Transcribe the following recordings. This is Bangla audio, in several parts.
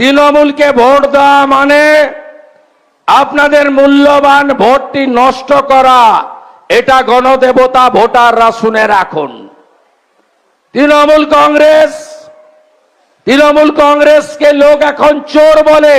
তৃণমূলকে ভোট দেওয়া মানে আপনাদের মূল্যবান ভোটটি নষ্ট করা। এটা গণদেবতা ভোটাররা শুনে রাখুন। তৃণমূল কংগ্রেস, তৃণমূল কংগ্রেসকে লোক এখন চোর বলে।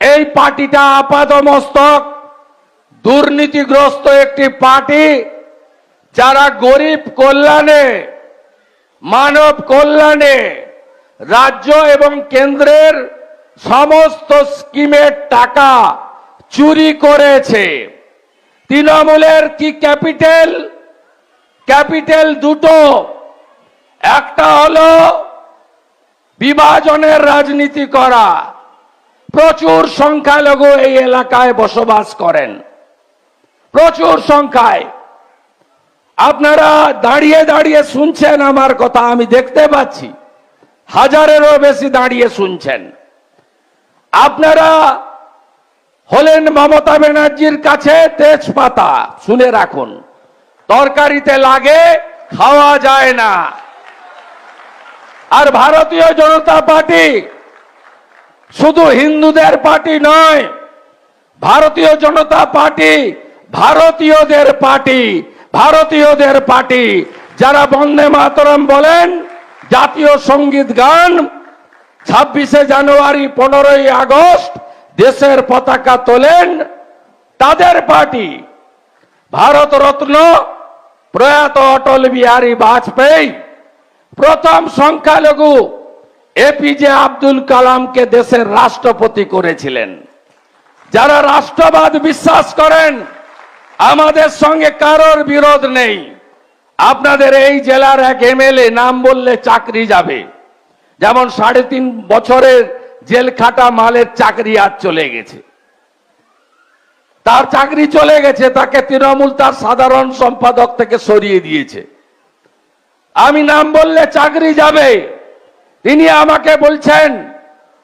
এই পার্টিটা আপাতমস্তক দুর্নীতিগ্রস্ত একটি পার্টি যারা গরিব কল্যাণে, মানব কল্যাণে রাজ্য এবং কেন্দ্রের সমস্ত স্কিমের টাকা চুরি করেছে। তৃণমূলের কি ক্যাপিটাল? ক্যাপিটাল দুটো। একটা হলো বিভাজনের রাজনীতি করা। প্রচুর সংখ্যালঘু এই এলাকায় বসবাস করেন। প্রচুর সংখ্যায়। আপনারা দাঁড়িয়ে দাঁড়িয়ে শুনছেন আমার কথা, আমি দেখতে পাচ্ছি। হাজারেরও বেশি দাঁড়িয়ে শুনছেন। আপনারা হলেন মমতা ব্যানার্জির কাছে তেজপাতা, শুনে রাখুন। তরকারিতে লাগে, খাওয়া যায় না। আর ভারতীয় জনতা পার্টি শুধু হিন্দুদের পার্টি নয়, ভারতীয় জনতা পার্টি, ভারতীয়দের পার্টি ভারতীয়দের পার্টি। যারা বন্দে মাতরম বলেন জাতীয় সংগীত গান ছাব্বিশে জানুয়ারি পনেরোই আগস্ট দেশের পতাকা তোলেন তাদের পার্টি। ভারত রত্ন প্রয়াত অটল বিহারী বাজপেয়ী, প্রথম সংখ্যালঘু এপিজে আব্দুল কালামকে দেশের রাষ্ট্রপতি করেছিলেন। যারা রাষ্ট্রবাদ বিশ্বাস করেন, আমাদের সঙ্গে কারোর বিরোধ নেই। আপনাদের এই জেলার এক এমএলএ নাম বললে চাকরি যাবে। যেমন সাড়ে তিন বছরের জেল খাটা মালের চাকরি আজ চলে গেছে। তার চাকরি চলে গেছে, তাকে তৃণমূল তার সাধারণ সম্পাদক থেকে সরিয়ে দিয়েছে। আমি নাম বললে চাকরি যাবে। তিনি আমাকে বলছেন,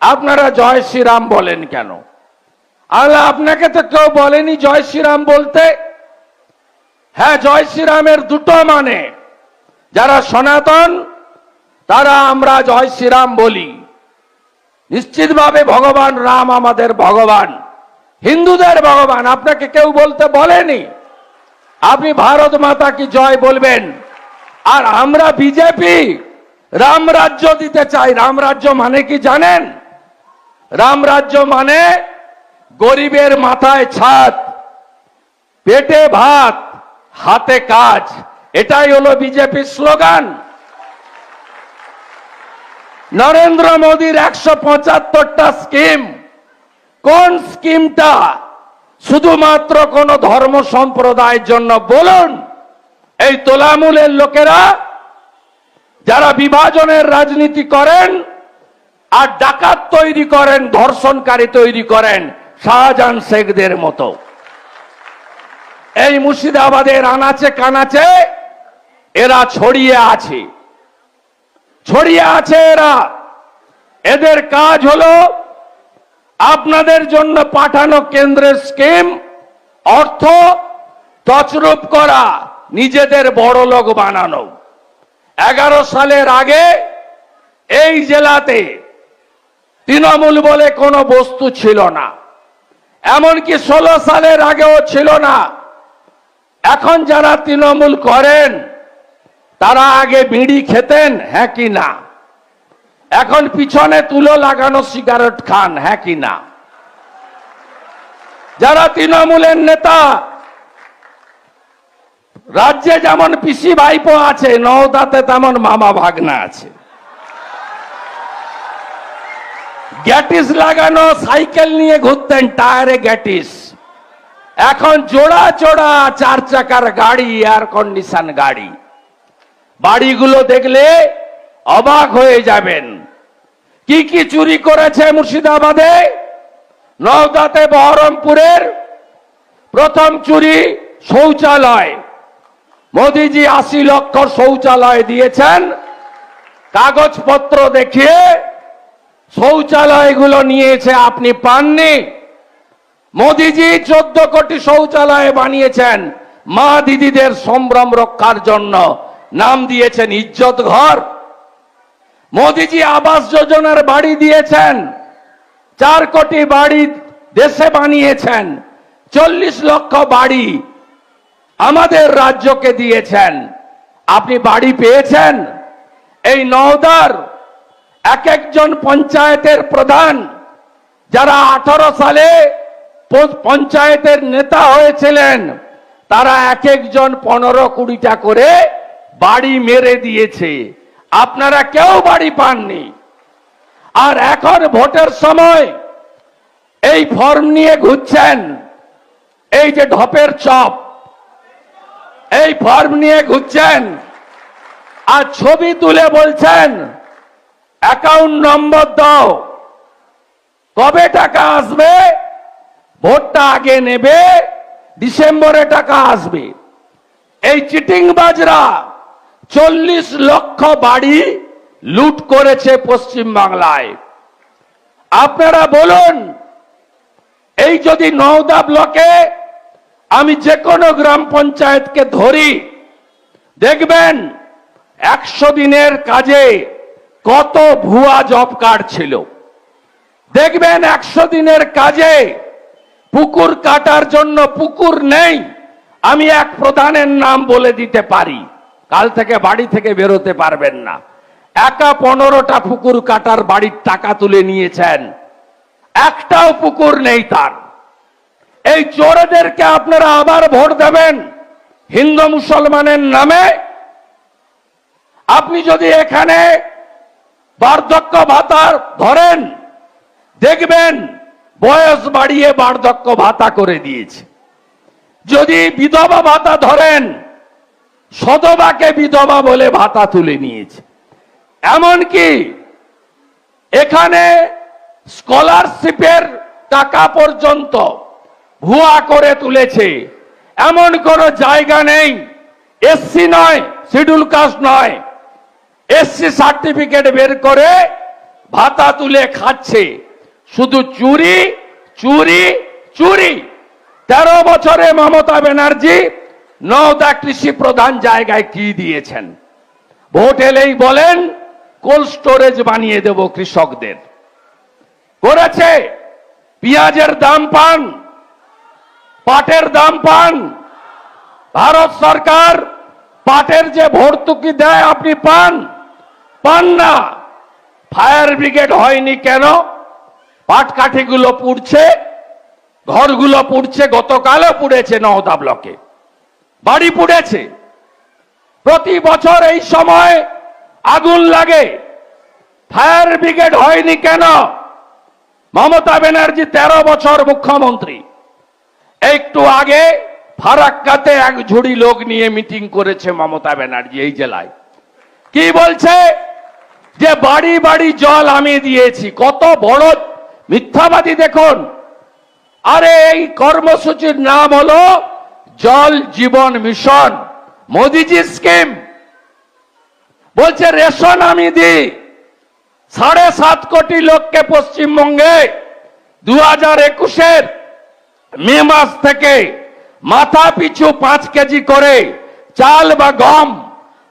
আপনারা জয় শ্রীরাম বলেন কেন? আল্লাহ আপনাকে তো কেউ বলেনি জয় শ্রীরাম বলতে। হ্যাঁ জয় শ্রীরামের দুটো মানে। যারা সনাতন, তারা আমরা জয় শ্রীরাম বলি। নিশ্চিতভাবে ভগবান রাম আমাদের ভগবান। হিন্দুদের ভগবান, আপনাকে কেউ বলতে বলেনি? আপনি ভারত মাতা কি জয় বলবেন? আর আমরা বিজেপি, রাম রাজ্য দিতে চাই। রাম রাজ্য মানে কি জানেন? রাম রাজ্য মানে গরিবের মাথায় ছাদ, পেটে ভাত। হাতে কাজ, এটাই হলো বিজেপির স্লোগান। নরেন্দ্র মোদীর একশো পঁচাত্তরটা স্কিম, কোন স্কিমটা? শুধুমাত্র কোন ধর্ম সম্প্রদায়ের জন্য বলুন। এই তোলামূলের লোকেরা, যারা বিভাজনের রাজনীতি করেন আর ডাকাত তৈরি করেন, ধর্ষণকারী তৈরি করেন, শাহজাহান শেখদের মতো। এই মুর্শিদাবাদের আনাচে কানাচে এরা ছড়িয়ে আছে। ছড়িয়ে আছে এরা। এদের কাজ হলো আপনাদের জন্য পাঠানো কেন্দ্রের স্কিম, অর্থ তছরূপ করা, নিজেদের বড় লোক বানানো। এগারো সালের আগে এই জেলাতে তৃণমূল বলে কোনো বস্তু ছিল না। এমনকি ষোলো সালের আগেও ছিল না। এখন যারা তৃণমূল করেন, তারা আগে বিড়ি খেতেন হ্যাঁ কি না? এখন পিছনে তুলো লাগানো সিগারেট খান হ্যাঁ কি না? যারা তৃণমূলের নেতা, রাজ্যে যেমন পিসি ভাইপো আছে, নওদাতে তেমন মামা ভাগনা আছে। গ্যাটিস লাগানো, সাইকেল নিয়ে ঘুরতেন, টায়ারে গ্যাটিস। এখন জোড়া জোড়া চার চাকার গাড়ি এয়ার কন্ডিশন গাড়ি। বাড়িগুলো দেখলে অবাক হয়ে যাবেন। কি কি চুরি করেছে মুর্শিদাবাদে? নওদাতে বহরমপুরের প্রথম চুরি শৌচালয়। মোদিজি আশি লক্ষ শৌচালয় দিয়েছেন। কাগজপত্র দেখিয়ে শৌচালয়গুলো নিয়েছে, আপনি পাননি? মোদিজি চোদ্দ কোটি শৌচালয় বানিয়েছেন। মা দিদিদের সম্ভ্রম রক্ষার জন্য নাম দিয়েছেন ইজ্জত ঘর। মোদিজি আবাস যোজনার বাড়ি দিয়েছেন। চার কোটি বাড়ি দেশে বানিয়েছেন। চল্লিশ লক্ষ বাড়ি আমাদের রাজ্যকে দিয়েছেন। আপনি বাড়ি পেয়েছেন? এই নওদার এক একজন পঞ্চায়েতের প্রধান যারা আঠারো সালে পঞ্চায়েতের নেতা হয়েছিলেন। তারা এক একজন পনেরো কুড়িটা করে বাড়ি মেরে দিয়েছে। আপনারা কেউ বাড়ি পাননি। আর এখন ভোটের সময়। এই ফর্ম নিয়ে ঘুরছেন। এই যে ঢপের চপ। এই ফর্ম নিয়ে ঘুরছেন। আর ছবি তুলে বলছেন, অ্যাকাউন্ট নম্বর দাও। কবে টাকা আসবে? ভোটটা আগে নেবে, ডিসেম্বরে টাকা আসবে। এই চিটিং বাজরা চল্লিশ লক্ষ বাড়ি লুট করেছে পশ্চিম বাংলায় আপনারা বলুন, এই যদি নওদা ব্লকে আমি যে কোনো গ্রাম পঞ্চায়েতকে ধরি, দেখবেন একশো দিনের কাজে কত ভুয়া জব কার্ড ছিল। দেখবেন একশো দিনের কাজে পুকুর কাটার জন্য পুকুর নেই। আমি এক প্রধানের নাম বলে দিতে পারি। কাল থেকে বাড়ি থেকে বেরোতে পারবেন না। একা পনেরোটা পুকুর কাটার বাড়ির টাকা তুলে নিয়েছেন। একটাও পুকুর নেই তার। এই চোরদেরকে আপনারা আবার ভোট দেবেন হিন্দু মুসলমানের নামে। আপনি যদি এখানে বার্ধক্য ভাতা ধরেন, দেখবেন বয়স বাড়িয়ে বার্ধক্য ভাতা করে দিয়েছে। যদি বিধবা ভাতা ধরেন সদবাকে বিধবা বলে ভাতা তুলে নিয়েছে। এমনকি এখানে স্কলারশিপের টাকা পর্যন্ত ভুয়া করে তুলেছে। এমন কোন জায়গা নেই, এসসি নয়, শিডিউল কাস্ট নয়। এসসি সার্টিফিকেট বের করে ভাতা তুলে খাচ্ছে। শুধু চুরি চুরি চুরি। তেরো বছরে মমতা ব্যানার্জি নওদা কৃষি প্রধান জায়গায় কি দিয়েছেন? ভোট এলেই বলেন, কোল্ড স্টোরেজ বানিয়ে দেব কৃষকদের। করেছে, পেঁয়াজের দাম পান, পাটের দাম পান। ভারত সরকার পাটের যে ভর্তুকি দেয়, আপনি পান? পান না। ফায়ার ব্রিগেড হয়নি কেন? পাট কাঠিগুলো পুড়ছে, ঘরগুলো পুড়ছে, গতকালও পুড়েছে নওদা ব্লকে। বাড়ি পুড়েছে। প্রতি বছর এই সময় আগুন লাগে। ফায়ার ব্রিগেড হয়নি কেন? মমতা ব্যানার্জি তেরো বছর মুখ্যমন্ত্রী। একটু আগে ফারাক্কাতে এক ঝুড়ি লোক নিয়ে মিটিং করেছে মমতা ব্যানার্জি এই জেলায়। কি বলছে? যে বাড়ি বাড়ি জল আমি দিয়েছি, কত বড় মিথ্যাবাদী দেখুন। আরে এই কর্মসূচির নাম হলো জল জীবন মিশন, মোদিজি স্কিম। বলছে, রেশন আমি দিই। সাড়ে সাত কোটি লোককে পশ্চিমবঙ্গে দু হাজার একুশের মে মাস থেকে মাথা পিছু পাঁচ কেজি করে চাল বা গম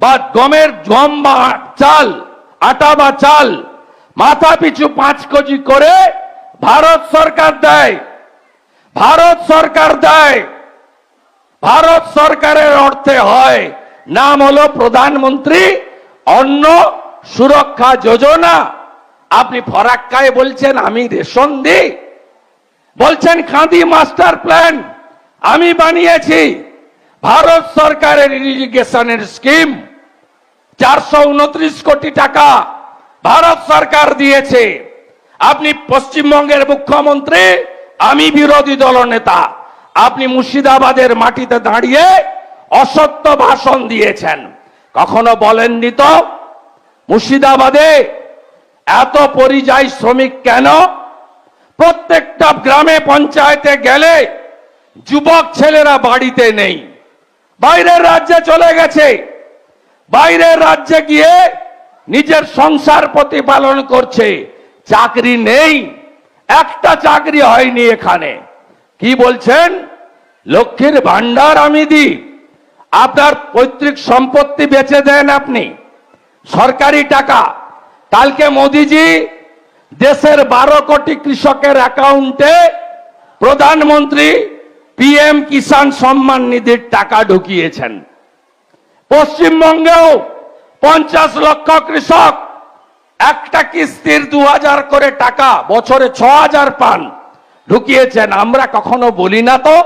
বা গমের গম বা চাল, আটা বা চাল মাথা পিছু পাঁচ কেজি করে ভারত সরকার দেয়। ভারত সরকার দেয়। ভারত সরকারের অর্থে হয়, নাম হলো প্রধানমন্ত্রী অন্ন সুরক্ষা যোজনা। আপনি ফরাক্কায় বলছেন, আমি রেশন দিই। বলছেন, খাদি মাস্টার প্ল্যান আমি বানিয়েছি। ভারত সরকারের ইরিগেশনের স্কিম চারশো উনত্রিশ কোটি টাকা ভারত সরকার দিয়েছে। আপনি পশ্চিমবঙ্গের মুখ্যমন্ত্রী, আমি বিরোধী দল নেতা। আপনি মুর্শিদাবাদের মাটিতে দাঁড়িয়ে অসত্য ভাষণ দিয়েছেন। কখনো বলেননি তো? মুর্শিদাবাদে এত পরিযায়ী শ্রমিক কেন? প্রত্যেকটা গ্রামে পঞ্চায়েতে গেলে যুবক ছেলেরা বাড়িতে নেই। বাইরের রাজ্যে চলে গেছে। বাইরের রাজ্যে গিয়ে নিজের সংসার প্রতিপালন করছে। চাকরি নেই। একটা চাকরি হয়নি এখানে। কি বলছেন? লক্ষ্মীর ভান্ডার আমি দিই। আপনার পৈতৃক সম্পত্তি বেচে দেন আপনি। সরকারি টাকা। কালকে মোদিজি দেশের বারো কোটি কৃষকের অ্যাকাউন্টে প্রধানমন্ত্রী পিএম কিষাণ সম্মান নিধির টাকা ঢুকিয়েছেন। পশ্চিমবঙ্গেও পঞ্চাশ লক্ষ কৃষক একটা কিস্তির দু হাজার করে টাকা বছরে ছ হাজার পান। ঢুকিয়েছেন, আমরা কখনো বলি না তো।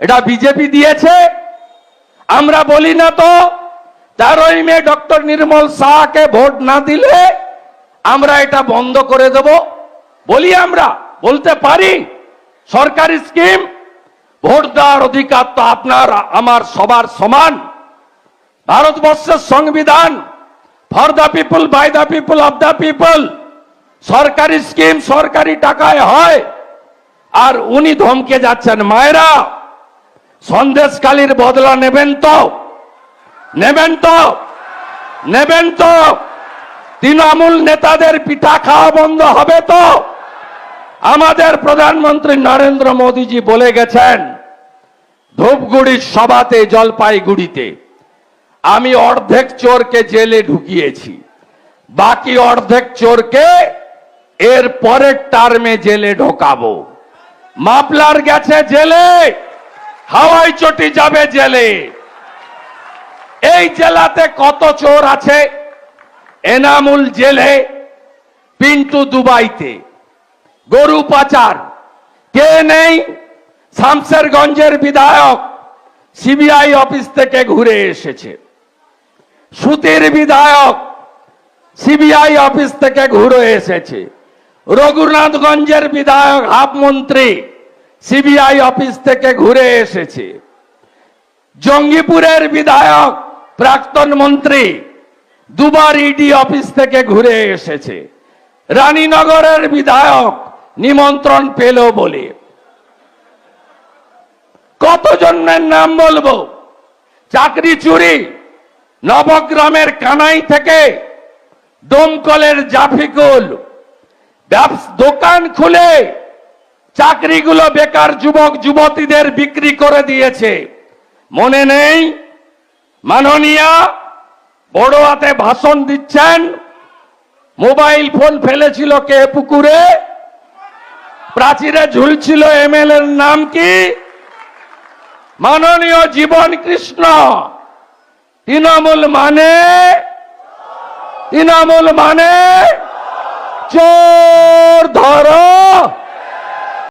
এটা বিজেপি দিয়েছে, আমরা বলি না তো। তেরোই মে ডক্টর নির্মল শাহকে ভোট না দিলে আমরা এটা বন্ধ করে দেব। বলি আমরা, বলতে পারি, সরকারি স্কিম, ভোট দেওয়ার অধিকার তো আপনার, আমার সবার সমান। ভারতবর্ষের সংবিধান for the people by the people of the people সরকারি স্কিম সরকারি টাকায় হয়। আর উনি ধমকে যাচ্ছেন, মায়েরা সন্দেশকালীর বদলা নেবেন তো। নেবেন তো। নেবেন তো। তৃণমূল নেতাদের পিঠা খাওয়া বন্ধ হবে তো। আমাদের প্রধানমন্ত্রী নরেন্দ্র মোদীজি বলে গেছেন, ধূপগুড়ির সভাতে জলপাইগুড়িতে আমি অর্ধেক চোরকে জেলে ঢুকিয়েছি, বাকি অর্ধেক চোরকে এর পরের টার্মে জেলে ঢোকাবো। মাপলার গেছে জেলে, হাওয়াই চটি যাবে জেলে। এই জেলাতে কত চোর আছে? এনামুল জেলে, পিন্টু দুবাইতে। গরু পাচার, কে নেই? শামসেরগঞ্জের বিধায়ক, সিবিআই অফিস থেকে ঘুরে এসেছে। সুতির বিধায়ক সিবিআই অফিস থেকে ঘুরে এসেছে। রঘুনাথগঞ্জের বিধায়ক হাফ মন্ত্রী সিবিআই অফিস থেকে ঘুরে এসেছে। জঙ্গিপুরের বিধায়ক প্রাক্তন মন্ত্রী দুবার ইডি অফিস থেকে ঘুরে এসেছে। রানীনগরের বিধায়ক নিমন্ত্রণ পেল বলে। কতজনের নাম বলব? চাকরি চুরি নবগ্রামের কানাই থেকে দমকলের জাফিকুল দোকান খুলে চাকরিগুলো বেকার যুবক, যুবতীদের বিক্রি করে দিয়েছে। মনে নেই? মাননীয়া বড় হাতে ভাষণ দিচ্ছেন। মোবাইল ফোন ফেলেছিল কে পুকুরে? প্রাচীরে ঝুলছিল এর নাম কি? মাননীয় জীবন কৃষ্ণ। তৃণমূল মানে? তৃণমূল মানে? চোর ধরো।